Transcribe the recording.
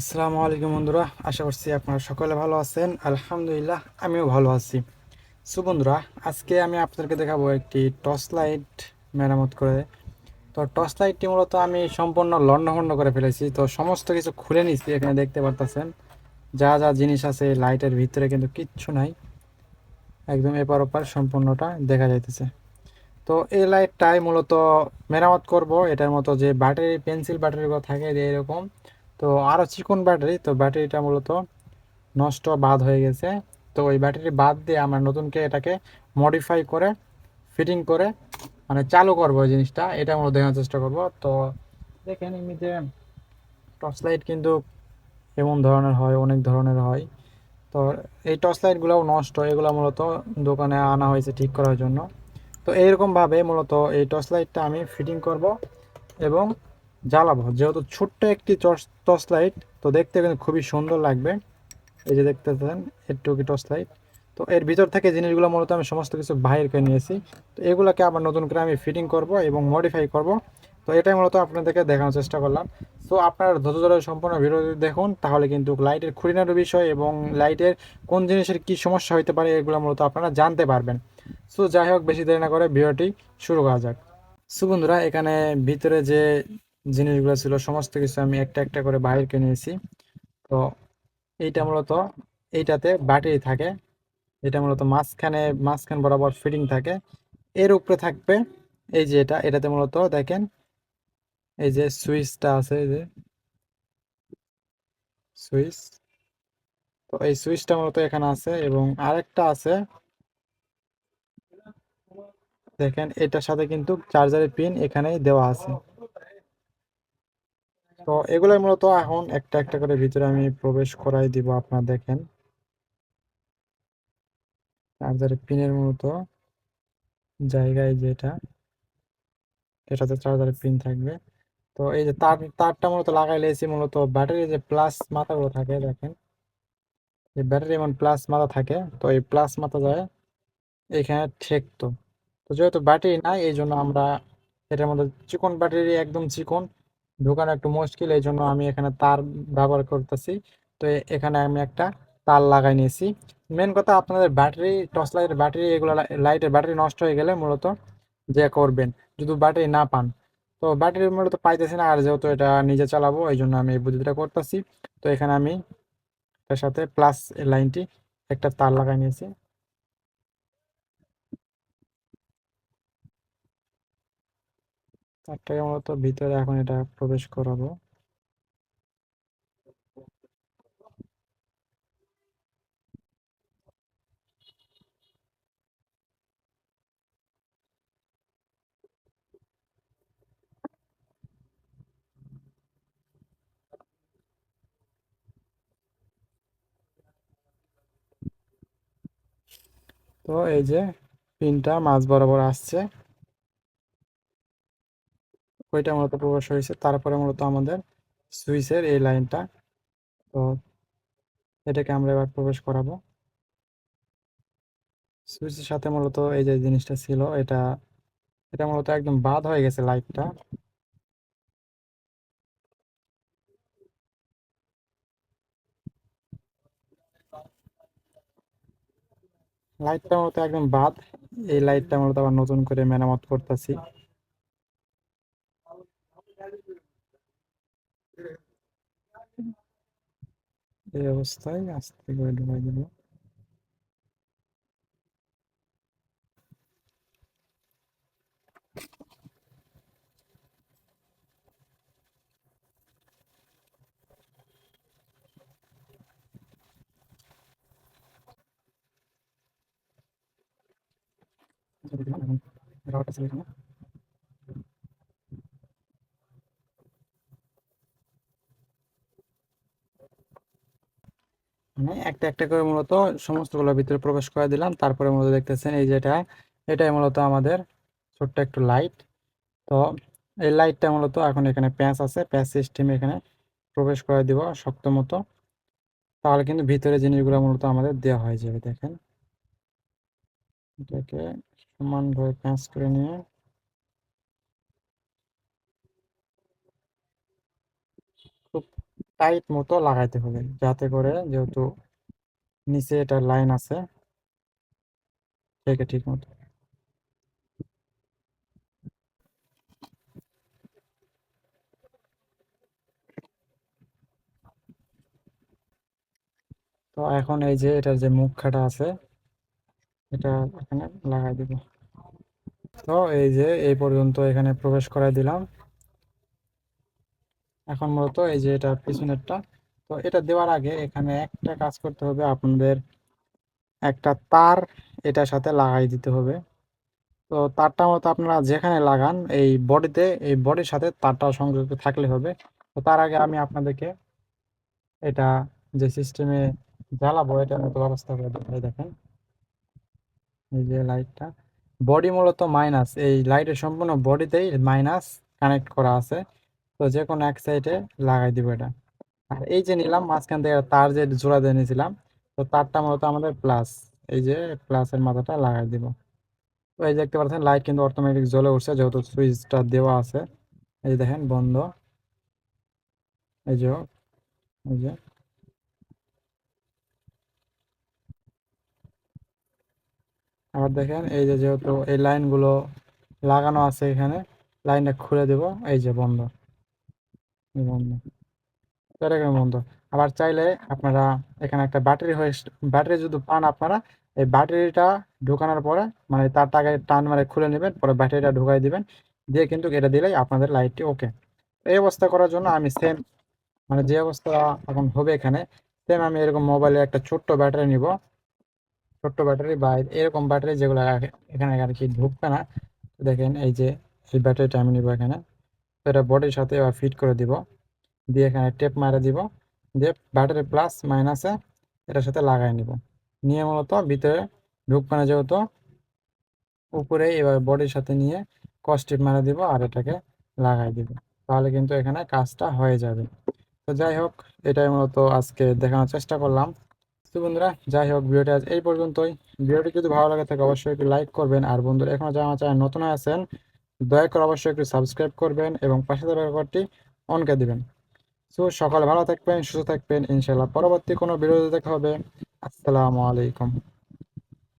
আসসালামু আলাইকুম বন্ধুরা, আশা করছি আপনারা সকলে ভালো আছেন। আলহামদুলিল্লাহ, আমিও ভালো আছি। সো বন্ধুরা, আজকে আমি আপনাদেরকে দেখাবো একটি টর্চ লাইট মেরামত করে। তো টর্চ লাইটটি মূলত আমি সম্পূর্ণ লন্ডভন্ড করে ফেলেছি। তো সমস্ত কিছু খুলে নিচ্ছি এখানে দেখতে পারতেছেন। যা যা জিনিস আছে লাইটের ভিতরে কিন্তু কিচ্ছু নাই। একদম এপার ওপার সম্পূর্ণটা দেখা যাইতেছে। তো এই লাইটটাই মূলত মেরামত করব। এটার মতো যে ব্যাটারি, পেন্সিল ব্যাটারিগুলো থাকে যে এরকম তো আরও চিকন ব্যাটারি, তো ব্যাটারিটা মূলত নষ্ট বাদ হয়ে গেছে। তো ওই ব্যাটারি বাদ দিয়ে আমরা নতুনকে এটাকে মডিফাই করে ফিটিং করে মানে চালু করব ওই জিনিসটা। এটা মূলত দেখার চেষ্টা করব। তো দেখেন এমনিতে টর্চ লাইট কিন্তু এমন ধরনের হয়, অনেক ধরনের হয়। তো এই টর্চ লাইটগুলোও নষ্ট, এগুলো মূলত দোকানে আনা হয়েছে ঠিক করার জন্য। তো এইরকমভাবে মূলত এই টর্চ লাইটটা আমি ফিটিং করব এবং জ্বালাবো। যেহেতু ছোট্ট একটি টর্চ লাইট, তো দেখতে কিন্তু খুবই সুন্দর লাগবে। এই যে দেখতেছেন একটুকি টর্চ লাইট। তো এর ভিতর থেকে জিনিসগুলো মূলত আমি সমস্ত কিছু বাহির করে নিয়েছি। তো এগুলোকে আবার নতুন করে আমি ফিটিং করব এবং মডিফাই করব। তো এটাই মূলত আপনাদেরকে দেখানোর চেষ্টা করলাম। তো আপনারা ধৈর্য ধরে সম্পূর্ণ ভিডিও দেখুন, তাহলে কিন্তু লাইটের খুঁটিনাটির বিষয় এবং লাইটের কোন জিনিসের কি সমস্যা হতে পারে, এগুলো মূলত আপনারা জানতে পারবেন। সো যাই হোক, বেশি দেরি না করে ভিডিওটি শুরু করা যাক। সো বন্ধুরা, এখানে ভিতরে যে জিনিসগুলো ছিল, সমস্ত কিছু আমি একটা একটা করে বাইর করে নিয়েছি। তো এইটা মূলত, এইটাতে ব্যাটারি থাকে। এটা মূলত মাঝখানে, মাঝখান বরাবর ফিটিং থাকে। এর উপরে থাকবে এই যে এটা, এটাতে মূলত দেখেন, এই যে সুইচটা আছে, এই যে সুইচ। তো এই সুইচটা মূলত এখানে আছে এবং আরেকটা আছে, দেখেন, এটার সাথে কিন্তু চার্জারের পিন এখানেই দেওয়া আছে। তো এগুলোই মূলত এখন একটা একটা করে ভিতরে আমি প্রবেশ করাই দিব আপনারা দেখেন। চার্জারের পিনের মতো জায়গায় যেটা, এটাতে চার্জারের পিন থাকবে। তো এই যে তার, তারটা মূলত লাগাইলে এসি মূলত ব্যাটারি যে প্লাস মাথাগুলো থাকে দেখেন এই ব্যাটারি এমন প্লাস মাথা থাকে, তো এই প্লাস মাথা যায় এখানে ঠেকতো। তো যেহেতু ব্যাটারি নাই, এই জন্য আমরা এটার মধ্যে চিকন ব্যাটারি একদম চিকন ঢোকানো একটু মুশকিল এই জন্য আমি এখানে তার ব্যবহার করতেছি। তো এখানে আমি একটা তার লাগাই নিয়েছি। মেন কথা আপনাদের ব্যাটারি, টর্চ লাইটের ব্যাটারি, এগুলো লাইটের ব্যাটারি নষ্ট হয়ে গেলে মূলত যে করবেন, যদি ব্যাটারি না পান। তো ব্যাটারি মূলত পাইতেছি না, আর যেহেতু এটা নিজে চালাবো এই জন্য আমি এই বুদ্ধিটা করতেছি। তো এখানে আমি এটার সাথে প্লাস লাইনটি একটা তার লাগাই নিয়েছি। তারটাকে মূলত ভিতরে এখন এটা প্রবেশ করাবো। তো এই যে পিনটা মাঝ বরাবর আসছে। ওইটা মূলত প্রবেশ হয়েছে। তারপরে মূলত আমাদের সুইচের এই লাইনটা। তো এটাকে আমরা এবার প্রবেশ করাবো। সুইচের সাথে মূলত এই যে জিনিসটা ছিল, এটা এটা মূলত একদম বাদ হয়ে গেছে লাইটটা। লাইটটা মূলত একদম বাদ। এই লাইটটা মূলত আবার নতুন করে মেরামত করতেছি। এই অবস্থায় আস্তে করে ঢুকাই দেব রাউটার ছিল এখানে মানে একটা একটা করে মূলত সমস্তগুলোর ভিতরে প্রবেশ করে দিলাম। তারপরে মূলত দেখতেছেন এই যেটা, এটাই মূলত আমাদের ছোট্ট একটু লাইট তো এই লাইটটা মূলত এখন এখানে প্যাঁচ আছে প্যাঁচ সিস্টেম এখানে প্রবেশ করে দিব শক্ত মতো। তাহলে কিন্তু ভিতরে জিনিসগুলো মূলত আমাদের দেওয়া হয়ে যাবে, দেখেন। এটাকে সমানভাবে প্যাঁচ করে নিয়ে খুব টাইট মতো লাগাইতে হবে, যাতে করে যেহেতু নিচে এটা লাইন আছে থেকে ঠিক মতো। তো এখন এই যে এটার যে মুখখাটা আছে, এটা এখানে লাগাই দিব। তো এই যে এই পর্যন্ত এখানে প্রবেশ করাই দিলাম। এখন মূলত এই যে এটা পিছনেরটা, তো এটা দেওয়ার আগে এখানে একটা কাজ করতে হবে, আপনাদের একটা তার এটার সাথে লাগাই দিতে হবে। তো তারটা মতো আপনারা যেখানে লাগান, এই বডিতে, এই বডির সাথে তারটা সংযুক্ত থাকলে হবে। তো তার আগে আমি আপনাদেরকে এটা যে সিস্টেমে জ্বালাবো, এটার মতো ব্যবস্থা করে দেখাই, দেখেন। এই যে লাইটটা। বডি মূলত মাইনাস, এই লাইটের সম্পূর্ণ বডিতেই মাইনাস কানেক্ট করা আছে। তো যে কোনো এক সাইডে লাগাই দিব এটা। আর এই যে নিলাম, মাঝখান থেকে তার যে জোড়া দিয়ে নিয়েছিলাম, তো তারটা মূলত আমাদের প্লাস এই যে প্লাসের মাথাটা লাগাই দিব। তো এই দেখতে পাচ্ছেন লাইট কিন্তু অটোমেটিক জ্বলে উঠছে, যেহেতু সুইচটা দেওয়া আছে। এই দেখেন, বন্ধ। এই যে এই যে। আবার দেখেন, এই যে যেহেতু এই লাইনগুলো লাগানো আছে এখানে লাইনটা খুলে দেব, এই যে বন্ধ। বন্ধ। আবার চাইলে আপনারা এখানে একটা ব্যাটারি হয়ে ব্যাটারি যদি পান আপনারা, এই ব্যাটারিটা ঢোকানোর পরে মানে তারটাকে টান মারে খুলে নেবেন, পরে ব্যাটারিটা ঢুকাই দিবেন। দিয়ে কিন্তু এটা দিলেই আপনাদের লাইটটি ওকে এই অবস্থা করার জন্য আমি সেম মানে যে অবস্থা এখন হবে এখানে সেম আমি এরকম মোবাইলে একটা ছোট্ট ব্যাটারি নিব। ছোট্ট ব্যাটারি বা এরকম ব্যাটারি যেগুলো এখানে আর কি ঢুকবে না। দেখেন এই যে, এই ব্যাটারিটা আমি নিব এখানে। তো এটা বডির সাথে এবার ফিট করে দিব। দিয়ে এখানে টেপ মারা দিব। দিয়ে ব্যাটারি প্লাস মাইনাসে এটার সাথে লাগাই নিব। নিয়ে মূলত ভিতরে ঢুকবে না যেহেতু উপরে এবার বডির সাথে নিয়ে কস টেপ মারা দিব আর এটাকে লাগাই দিব। তাহলে কিন্তু এখানে কাজটা হয়ে যাবে। তো যাই হোক, এটাই মূলত আজকে দেখানোর চেষ্টা করলাম। তো বন্ধুরা, যাই হোক, ভিডিওটা আজ এই পর্যন্তই। ভিডিওটি যদি ভালো লাগে থাকে, অবশ্যই একটু লাইক করবেন। আর বন্ধুরা, এখনও যারা আমার চ্যানেল নতুন আছেন দয়া করে অবশ্যই একটু সাবস্ক্রাইব করবেন এবং পাশে থাকা ব্যাপারটি অন করে দিবেন। সো সকাল ভালো থাকবেন, সুস্থ থাকবেন ইনশাল্লাহ পরবর্তী কোনো ভিডিওতে দেখা হবে। আসসালামু আলাইকুম।